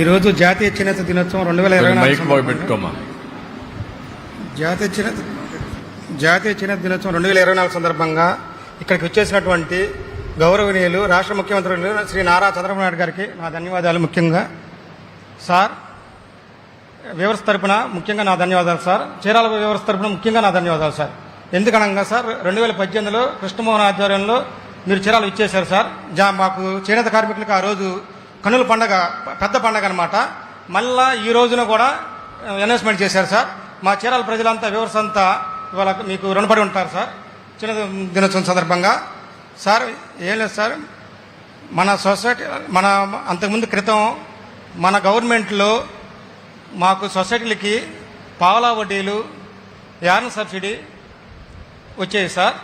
ఈరోజు జాతీయ చేనేత దినోత్సవం రెండు వేల ఇరవై నాలుగు జాతీయ చేనేత జాతీయ చేనేత దినోత్సవం రెండు వేల ఇరవై నాలుగు సందర్భంగా ఇక్కడికి వచ్చేసినటువంటి గౌరవనీయులు రాష్ట్ర ముఖ్యమంత్రులు శ్రీ నారా చంద్రబాబు నాయుడు గారికి నా ధన్యవాదాలు ముఖ్యంగా. సార్ వ్యవస్థ తరపున ముఖ్యంగా నా ధన్యవాదాలు సార్. చీరాల వ్యవస్థ తరపున ముఖ్యంగా నా ధన్యవాదాలు సార్. ఎందుకనగా సార్ రెండు వేల పద్దెనిమిదిలో కృష్ణమోహన్ ఆధ్వర్యంలో మీరు చీరాలు ఇచ్చేశారు సార్. జా మాకు చేనేత కార్మికులకు ఆ రోజు కన్నుల పండగ పెద్ద పండగ అనమాట మళ్ళా ఈ రోజున కూడా అనౌన్స్మెంట్ చేశారు సార్. మా చీరాల ప్రజలంతా వివర్స్ అంతా ఇవాళ మీకు రుణపడి ఉంటారు సార్. చిన్న దినోత్సవం సందర్భంగా. సార్ ఏం లేదు సార్. మన సొసైటీ మన అంతకుముందు క్రితం మన గవర్నమెంట్లో మాకు సొసైటీలకి పావలా వడ్డీలు యార్న్ సబ్సిడీ వచ్చాయి సార్.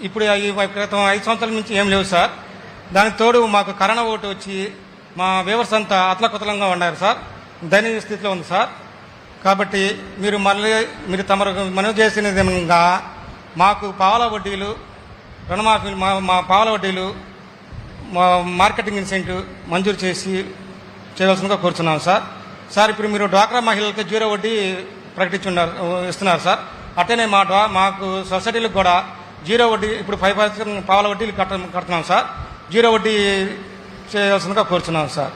ఇప్పుడు క్రితం ఐదు సంవత్సరాల నుంచి ఏం లేవు సార్. దానికి తోడు మాకు కరోనా ఓటు వచ్చి మా వ్యవస్థ అంతా అతలకుతలంగా ఉన్నారు సార్. దయనీయ స్థితిలో ఉంది సార్. కాబట్టి మీరు మళ్ళీ మీరు తమరు మనవి చేసిన విధంగా మాకు పావల వడ్డీలు రుణమాఫీ మా మా పావల వడ్డీలు మా మార్కెటింగ్ ఇన్సెంటివ్ మంజూరు చేసి చేయవలసిందిగా కోరుతున్నాం సార్. సార్ ఇప్పుడు మీరు డ్వాక్రా మహిళలకు జీరో వడ్డీ ప్రకటించున్నారు ఇస్తున్నారు సార్. అట్టనే మా మాకు సొసైటీలకు కూడా జీరో వడ్డీ ఇప్పుడు ఫైవ్ పర్సెంట్ పావల వడ్డీలు కట్ట కడుతున్నాం సార్. జీరో వడ్డీ చేయవలసిందిగా కోరుతున్నాం సార్.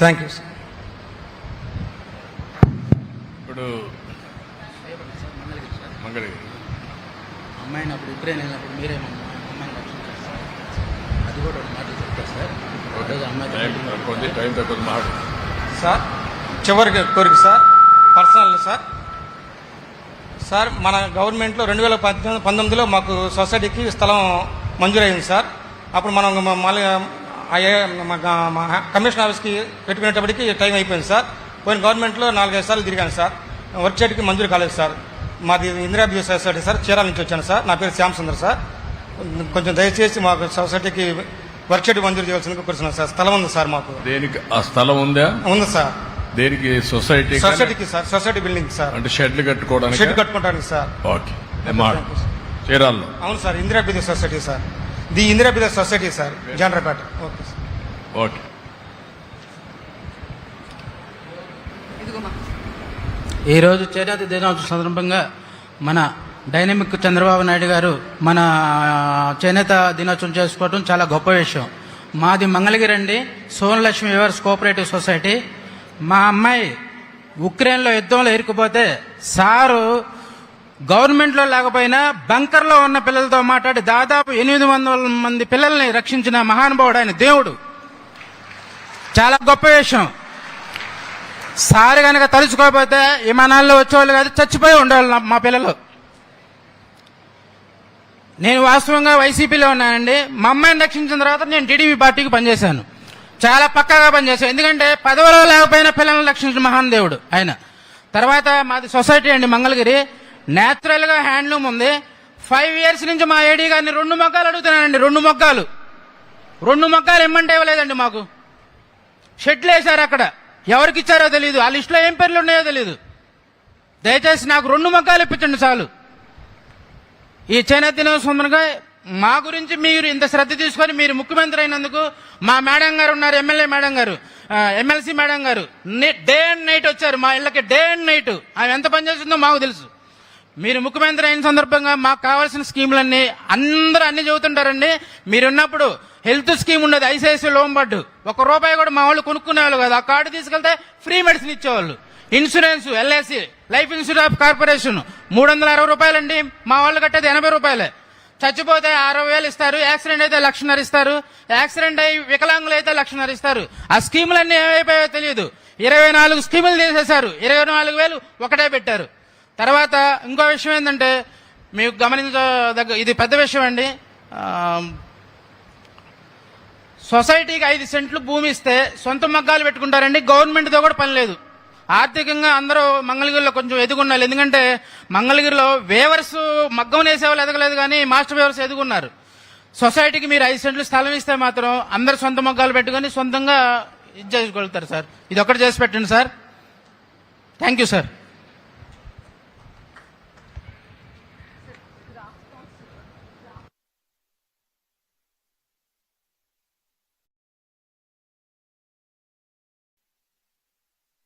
Thank you sir. ఇప్పుడు మంగళగిరి. అమ్మాయిని అప్పుడు ఉక్రెయిన్ వెళ్ళినప్పుడు మీరే మా అమ్మాయిని రక్షించారు సార్. అది కూడా ఒక మాట చెప్తారు సార్. అమ్మాయి టైం తక్కువ చివరికి కోరిక సార్. Personal sir. సార్ మన గవర్నమెంట్లో రెండు వేల పద్దెనిమిది పంతొమ్మిదిలో మాకు సొసైటీకి స్థలం మంజూరైంది సార్. అప్పుడు మనం మళ్ళీ కమిషన్ ఆఫీస్కి పెట్టుకునేటప్పటికి టైం అయిపోయింది సార్. పోయిన గవర్నమెంట్లో నాలుగైదు సార్లు తిరిగాను సార్. వర్క్ చేయడానికి మంజూరు కాలేదు సార్. మాది ఇందిరాబీ సొసైటీ సార్. చీరాల నుంచి వచ్చాను సార్. నా పేరు శ్యామ్ సుందర్ సార్. కొంచెం దయచేసి మాకు సొసైటీకి వర్క్ మంజూరు చేయాల్సిందిగా కూర్చున్నాను సార్. స్థలం ఉంది సార్ మాకు. దేనికి ఆ స్థలం ఉందా? ఉంది సార్. దేనికి సొసైటీ సొసైటీకి సార్. Society building sir. అంటే షెడ్లు కట్టుకోవడానికి? షెడ్ కట్టుకోవడానికి సార్. ఓకే. చీరాల్లో అవును సార్ ఇందిరా బిదే society sir. The Indira బిదే society sir Janarapeta. Okay sir. Okay. ఈరోజు చేనేత దినోత్సవం సందర్భంగా మన డైనమిక్ చంద్రబాబు నాయుడు గారు మన చేనేత దినోత్సవం చేసుకోవడం చాలా గొప్ప విషయం. మాది మంగళగిరి అండి సోనలక్ష్మి వివర్స్ కోఆపరేటివ్ సొసైటీ. మా అమ్మాయి ఉక్రెయిన్లో యుద్ధంలో ఇరుక్కుపోతే సారు గవర్నమెంట్లో లేకపోయినా బంకర్లో ఉన్న పిల్లలతో మాట్లాడి దాదాపు ఎనిమిది వందల మంది పిల్లల్ని రక్షించిన మహానుభావుడు ఆయన దేవుడు. చాలా గొప్ప విషయం. సారి కనుక తలుచుకోకపోతే విమానాల్లో వచ్చేవాళ్ళు కాదు చచ్చిపోయి ఉండేవాళ్ళు మా పిల్లలు. నేను వాస్తవంగా వైసీపీలో ఉన్నానండి. మా అమ్మాయిని రక్షించిన తర్వాత నేను టీడీపీ పార్టీకి పనిచేశాను. చాలా పక్కాగా పనిచేశాను. ఎందుకంటే పదవిలో లేకపోయినా పిల్లల్ని రక్షించిన మహాన్ దేవుడు ఆయన. తర్వాత మాది సొసైటీ అండి మంగళగిరి. న్యాచురల్గా హ్యాండ్లూమ్ ఉంది. ఫైవ్ ఇయర్స్ నుంచి మా ఏడీ గారిని రెండు మొక్కలు అడుగుతున్నానండి రెండు మొక్కలు. రెండు మొక్కలు ఇమ్మంటే ఇవ్వలేదండి మాకు. షెడ్లు వేశారు అక్కడ. ఎవరికి ఇచ్చారో తెలియదు ఆ లిస్టులో ఏం పేర్లు ఉన్నాయో తెలియదు దయచేసి నాకు రెండు మొక్కలు ఇప్పించండి చాలు. ఈ చేనేత దినోత్సవంగా మా గురించి మీరు ఇంత శ్రద్ధ తీసుకొని మీరు ముఖ్యమంత్రి అయినందుకు మా మేడం గారు ఉన్నారు ఎమ్మెల్యే మేడం గారు ఎమ్మెల్సీ మేడం గారు. డే అండ్ నైట్ వచ్చారు మా ఇళ్ళకి డే అండ్ నైట్ ఆమె ఎంత పనిచేస్తుందో మాకు తెలుసు. మీరు ముఖ్యమంత్రి అయిన సందర్భంగా మాకు కావాల్సిన స్కీములన్నీ అందరూ అన్ని చెబుతుంటారండి మీరున్నప్పుడు హెల్త్ స్కీమ్ ఉండదు ఐసీఐసీ లోన్ బడ్డు ఒక రూపాయి కూడా మా వాళ్ళు కొనుక్కునేవాళ్ళు కదా. ఆ కార్డు తీసుకెళ్తే ఫ్రీ మెడిసిన్ ఇచ్చేవాళ్ళు. Insurance LIC life insurance corporation. మూడు వందల అరవై రూపాయలండి. మా వాళ్ళు కట్టేది ఎనభై రూపాయలే. చచ్చిపోతే అరవై వేలు ఇస్తారు. యాక్సిడెంట్ అయితే లక్షన్నర ఇస్తారు. యాక్సిడెంట్ అయి వికలాంగులు అయితే లక్షన్నర ఇస్తారు. ఆ స్కీములన్నీ ఏమైపోయాయో తెలియదు. ఇరవై నాలుగు స్కీములు తీసేశారు. ఇరవై నాలుగు వేలు ఒకటే పెట్టారు. తర్వాత ఇంకో విషయం ఏంటంటే మీకు గమనించదగ్గ ఇది పెద్ద విషయం అండి. సొసైటీకి ఐదు సెంట్లు భూమి ఇస్తే సొంత మగ్గాలు పెట్టుకుంటారండి గవర్నమెంట్తో కూడా పని లేదు. ఆర్థికంగా అందరూ మంగళగిరిలో కొంచెం ఎదుగున్నారు. ఎందుకంటే మంగళగిరిలో వేవర్స్ మగ్గం వేసేవాళ్ళు ఎదగలేదు కానీ మాస్టర్ వేవర్స్ ఎదుగున్నారు. సొసైటీకి మీరు ఐదు సెంట్లు స్థలం ఇస్తే మాత్రం అందరు సొంత మగ్గాలు పెట్టుకొని సొంతంగా ఇది చేసుకోగలుగుతారు సార్. ఇది ఒకటి చేసి పెట్టండి సార్. Thank you sir.